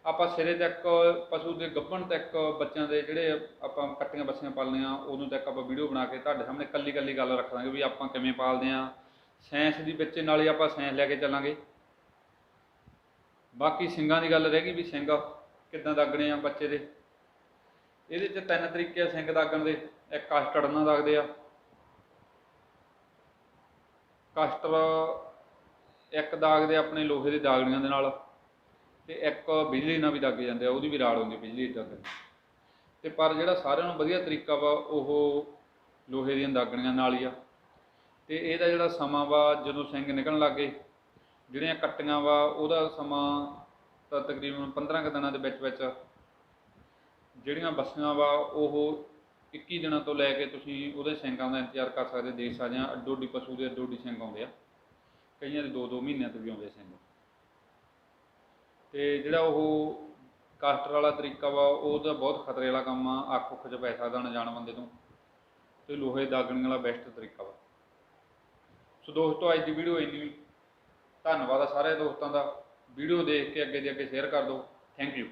ਆਪਾਂ ਸਿਰੇ ਤੱਕ, ਪਸ਼ੂ ਦੇ ਗੱਭਣ ਤੱਕ, ਬੱਚਿਆਂ ਦੇ ਜਿਹੜੇ ਆਪਾਂ ਕੱਟੀਆਂ ਬੱਸੀਆਂ ਪਾਲਣੀਆਂ ਉਦੋਂ ਤੱਕ ਆਪਾਂ ਵੀਡੀਓ ਬਣਾ ਕੇ ਤੁਹਾਡੇ ਸਾਹਮਣੇ ਕੱਲੀ ਕੱਲੀ ਗੱਲ ਰੱਖ ਦਾਂਗੇ ਵੀ ਆਪਾਂ ਕਿਵੇਂ ਪਾਲਦੇ ਆ। ਸਾਇੰਸ ਦੀ ਬੱਚੇ ਨਾਲ ਹੀ ਆਪਾਂ ਸਾਇੰਸ ਲੈ ਕੇ ਚੱਲਾਂਗੇ। ਬਾਕੀ ਸਿੰਗਾਂ ਦੀ ਗੱਲ ਰਹਿ ਗਈ ਵੀ ਸਿੰਘ ਕਿੱਦਾਂ ਦਾਗਣੇ ਆ ਬੱਚੇ ਦੇ। ਇਹਦੇ ਚ ਤਿੰਨ ਤਰੀਕੇ ਆ ਸਿੰਘ ਦਾਗਣ ਦੇ। ਇੱਕ ਕਸਟਰਡ ਨਾਲ ਦਾਗਦੇ ਆ। ਕਸਟਰ ਇੱਕ ਦਾਗਦੇ ਆਪਣੇ ਲੋਹੇ ਦੇ ਦਾਗਣੀਆਂ ਦੇ ਨਾਲ ਤੇ ਇੱਕ ਬਿਜਲੀ ਨਾਲ ਵੀ ਦਾਗ ਜਾਂਦੇ ਆ, ਉਹਦੀ ਵੀ ਰਾੜ ਹੁੰਦੀ ਬਿਜਲੀ ਦੀ ਦਾਗਣ ਤੇ ਪਰ ਜਿਹੜਾ ਸਾਰਿਆਂ ਨੂੰ ਵਧੀਆ ਤਰੀਕਾ ਵਾ, ਉਹ ਲੋਹੇ ਦੀਆਂ ਦਾਗਣੀਆਂ ਨਾਲ ਹੀ ਆ। ਤੇ ਇਹਦਾ ਜਿਹੜਾ ਸਮਾਂ ਵਾ, ਜਦੋਂ ਸਿੰਘ ਨਿਕਲਣ ਲੱਗੇ ਜਿਹੜੀਆਂ ਕੱਟੀਆਂ ਵਾ, ਉਹਦਾ ਸਮਾਂ ਤਾਂ ਤਕਰੀਬਨ 15 ਕੁ ਦਿਨਾਂ ਦੇ ਵਿੱਚ ਵਿੱਚ ਜਿਹੜੀਆਂ ਬੱਸੀਆਂ ਵਾ, ਉਹ 21 ਦਿਨਾਂ ਤੋਂ ਲੈ ਕੇ ਤੁਸੀਂ ਉਹਦੇ ਸਿੰਘਾਂ ਦਾ ਇੰਤਜ਼ਾਰ ਕਰ ਸਕਦੇ ਦੇਖ ਸਕਦੇ ਆ ਅੱਡੋ ਪਸ਼ੂ ਦੇ ਅੱਡੋ ਅੱਡੀ ਸਿੰਘ ਆਉਂਦੇ ਆ। ਕਈਆਂ ਦੇ 2-2 ਮਹੀਨਿਆਂ ਤੋਂ ਵੀ ਆਉਂਦੇ ਸਿੰਘ ਤੇ ਜਿਹੜਾ ਉਹ ਕਾਸਟਰ ਵਾਲਾ ਤਰੀਕਾ ਵਾ, ਉਹ ਤਾਂ ਬਹੁਤ ਖਤਰੇ ਵਾਲਾ ਕੰਮ ਆ, ਅੱਖ ਉੱਖ 'ਚ ਪੈ ਸਕਦਾ ਅਣਜਾਣ ਬੰਦੇ ਤੋਂ। ਤੇ ਲੋਹੇ ਦਾਗਣ ਵਾਲਾ ਬੈਸਟ ਤਰੀਕਾ ਵਾ। ਸੋ ਦੋਸਤੋ, ਅੱਜ ਦੀ ਵੀਡੀਓ ਇੰਨੀ ਧੰਨਵਾਦ ਆ ਸਾਰੇ ਦੋਸਤਾਂ ਦਾ। ਵੀਡੀਓ ਦੇਖ ਕੇ ਅੱਗੇ ਦੀ ਅੱਗੇ ਸ਼ੇਅਰ ਕਰ ਦਿਓ। Thank you